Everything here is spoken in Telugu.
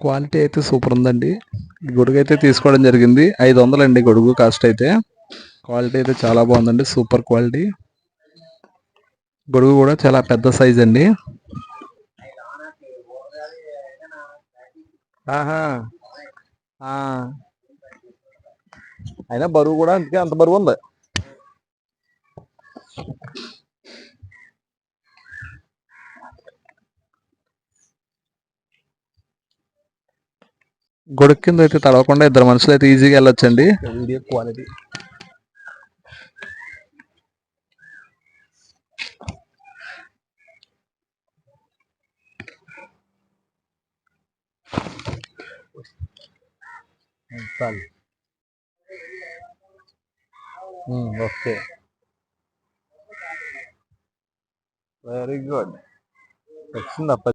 క్వాలిటీ అయితే సూపర్ ఉందండి. గొడుగు అయితే తీసుకోవడం జరిగింది. ఐదు వందలండి గొడుగు కాస్ట్ అయితే. క్వాలిటీ అయితే చాలా బాగుందండి. సూపర్ క్వాలిటీ గొడుగు కూడా చాలా పెద్ద సైజ్ అండి. ఆహా. అయినా బరువు కూడా అందుకే అంత బరువు ఉంది. గొడుగు కింద అయితే తడవకుండా ఇద్దరు మనుషులు అయితే ఈజీగా వెళ్ళొచ్చండి. Video quality. చాలు ఓకే. వెరీ గుడ్ వచ్చింది? అప్ప